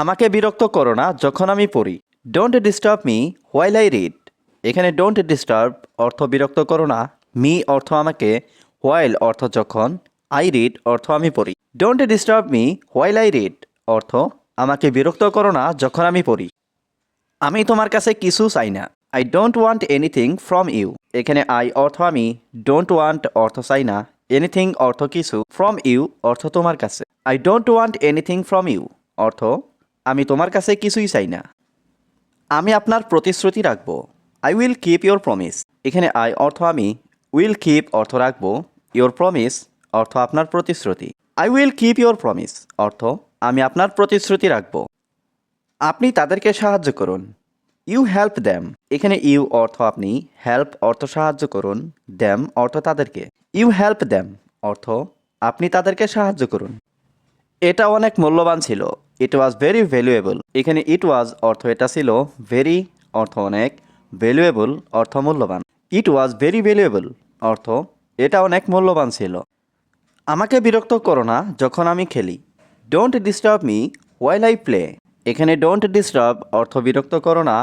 আমাকে বিরক্ত করো না যখন আমি পড়ি। Don't disturb me while I read এখানে ডোন্ট ডিস্টার্ব অর্থ বিরক্ত করো না। মি অর্থ আমাকে হোয়াইল অর্থ যখন আই রিড অর্থ আমি পড়ি। Don't disturb me while I read অর্থ আমাকে বিরক্ত করো না যখন আমি পড়ি। আমি তোমার কাছে কিছু চাই না। I don't want anything from you এখানে আই অর্থ আমি ডোন্ট ওয়ান্ট অর্থ চাই না। এনিথিং অর্থ কিছু ফ্রম ইউ অর্থ তোমার কাছে। I don't want anything from you অর্থ আমি তোমার কাছে কিছুই চাই না। আমি আপনার প্রতিশ্রুতি রাখব। I will keep your promise এখানে আই অর্থ আমি উইল কিপ অর্থ রাখব। ইউর প্রমিস অর্থ আপনার প্রতিশ্রুতি। I will keep your promise অর্থ আমি আপনার প্রতিশ্রুতি রাখব। আপনি তাদেরকে সাহায্য করুন। ইউ হেল্প দ্যাম এখানে ইউ অর্থ আপনি হেল্প অর্থ সাহায্য করুন। দ্যাম অর্থ তাদেরকে। ইউ হেল্প দ্যাম অর্থ আপনি তাদেরকে সাহায্য করুন। এটা অনেক মূল্যবান ছিল। ইট ওয়াজ ভেরি ভ্যালুয়েবল এখানে ইট ওয়াজ অর্থ এটা ছিল ভেরি অর্থ অনেক ভ্যালুয়েবল অর্থ মূল্যবান। ইট ওয়াজ ভেরি ভ্যালুয়েবল অর্থ এটা অনেক মূল্যবান ছিল। আমাকে বিরক্ত করো না যখন আমি খেলি। Don't disturb me while I play এখানে ডোন্ট ডিস্টার্ব অর্থ বিরক্ত করো না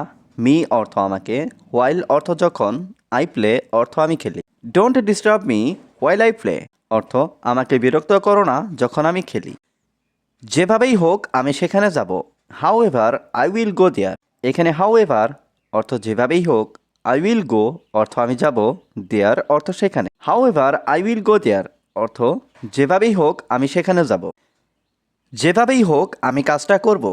মি অর্থ আমাকে ওয়াইল অর্থ যখন আই প্লে অর্থ আমি খেলি। Don't disturb me while I play অর্থ আমাকে বিরক্ত করো না যখন আমি খেলি। যেভাবেই হোক, আমি সেখানে যাব। However I will go there এখানে হাউ এভার অর্থ যেভাবেই হোক আই উইল গো অর্থ আমি যাব দেয়ার অর্থ সেখানে। However I will go there অর্থ যেভাবেই হোক, আমি সেখানে যাব। যেভাবেই হোক, আমি কাজটা করব।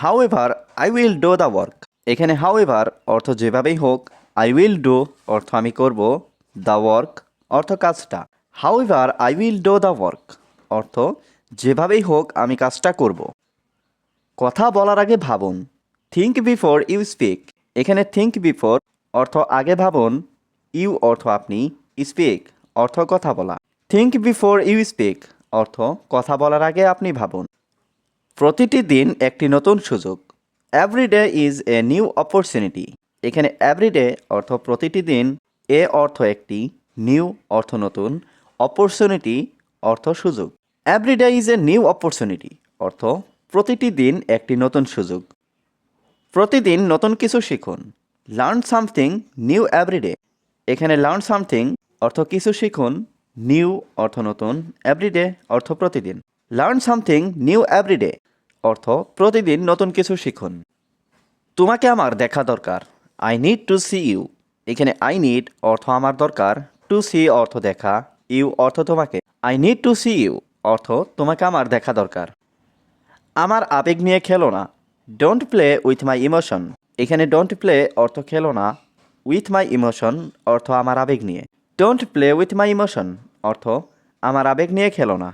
However I will do the work এখানে হাউ এভার অর্থ যেভাবেই হোক আই উইল ডো অর্থ আমি করব দ্য ওয়ার্ক অর্থ কাজটা। However I will do the work অর্থ যেভাবেই হোক, আমি কাজটা করব। কথা বলার আগে ভাবুন থিঙ্ক বিফোর ইউ স্পিক এখানে থিঙ্ক বিফোর অর্থ আগে ভাবুন ইউ অর্থ আপনি স্পিক অর্থ কথা বলা। থিঙ্ক বিফোর ইউ স্পিক অর্থ কথা বলার আগে আপনি ভাবুন। প্রতিটি দিন একটি নতুন সুযোগ। Every day is a new opportunity এখানে এভরিডে অর্থ প্রতিটি দিন, এ অর্থ একটি নিউ অর্থ নতুন অপরচুনিটি অর্থ সুযোগ। Every day is a new opportunity অর্থ প্রতিটি দিন একটি নতুন সুযোগ। প্রতিদিন নতুন কিছু শিখুন। Learn something new every day এখানে লার্ন সামথিং অর্থ কিছু শিখুন নিউ অর্থ নতুন এভরিডে অর্থ প্রতিদিন। লার্ন সামথিং নিউ এভরিডে অর্থ প্রতিদিন নতুন কিছু শিখুন। তোমাকে আমার দেখা দরকার। I need to see you এখানে আই নিড অর্থ আমার দরকার। টু সি অর্থ দেখা। ইউ অর্থ তোমাকে। I need to see you অর্থ তোমাকে আমার দেখা দরকার। আমার আবেগ নিয়ে খেলো না। Don't play with my emotion এখানে ডোন্ট প্লে অর্থ খেলো না। উইথ মাই ইমোশন অর্থ আমার আবেগ নিয়ে। Don't play with my emotion অর্থ আমার আবেগ নিয়ে খেলো না।